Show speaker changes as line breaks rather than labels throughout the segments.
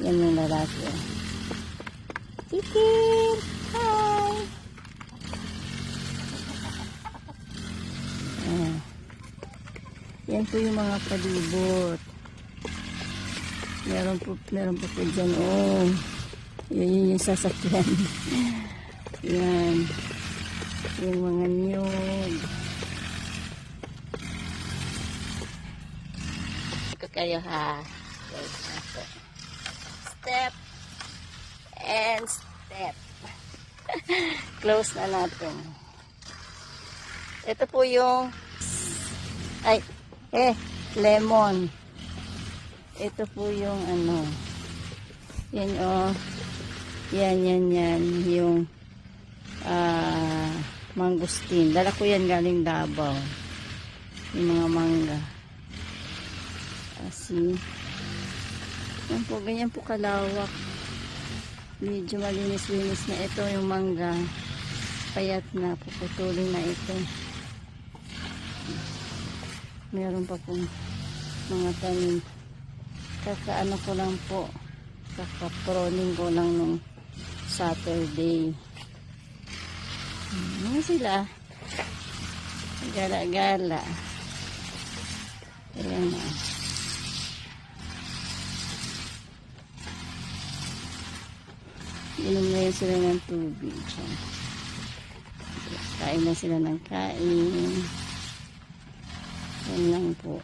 Yan yung lalaki. Chicken! Hi! Yan po yung mga palibot. Meron po, meron po po dyan. Oh, yun, yun yung sasakyan. Yan. Yung mga nyog. Ito kayo ha. Wait na po. Step. And step. Close na natin. Ito po yung ay, eh, lemon. Ito po yung ano. Yan oh. Yan, yan, yan. Yung ah mangustin. Dala ko yan galing Davao. Yung mga mangga. Kasi, yan po, ganyan po kalawak. Medyo malinis-linis na ito yung mangga. Payat na, puputulin na ito. Meron pa pong mga tanim. Kakaano ko lang po. Kakaproning ko lang nung Saturday. Hmm, Mga sila. Gala-gala. Ayan na. Inom na yun sila ng tubig. Kain na sila ng kain. Yan lang po.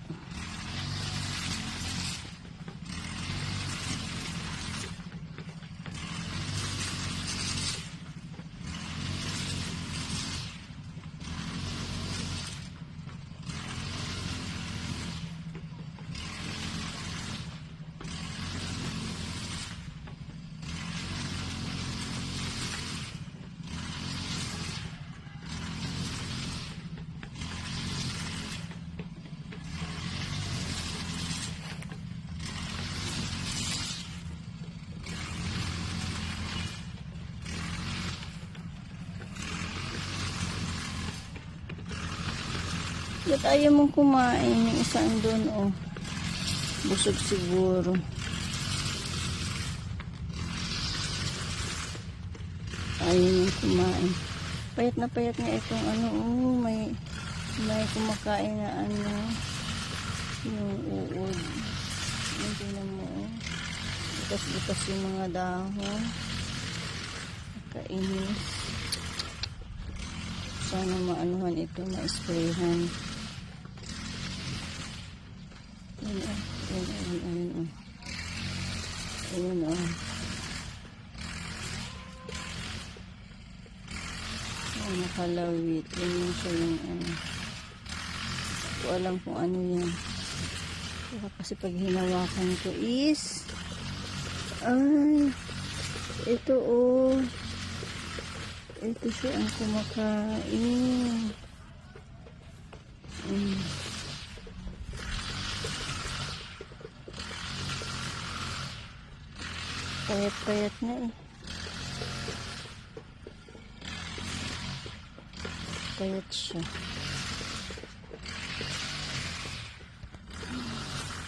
Ba't ayaw mong kumain yung isang doon, oh. Busog siguro. Ayaw mong kumain. Payat na payat nga itong ano, oh, may, may kumakain na ano, yung uod. Yung tingnan mo, oh. Bukas-bukas yung mga dahon. Kainis. Sana maanuhan ito, ma-sprayhan. Ayun, oh. ayun, ayun, ayun, oh. Ayun, oh. Oh, nakalawit. Yung siya yung ano. Hindi ko alam kung ano yan. Baka kasi pag hinawakan ko is ay ito oh ito siya ang kumakain. Mm. Payat-payat na eh. Payat siya.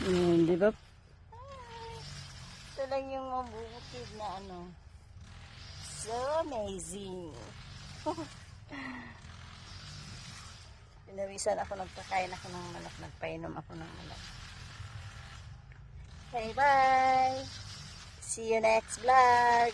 Yun, di ba? Ito lang yung mabubukid na ano. So amazing. Pinawisan ako, nagpakain ako ng manok, nagpainom ako ng manok. Okay, bye! See you next vlog!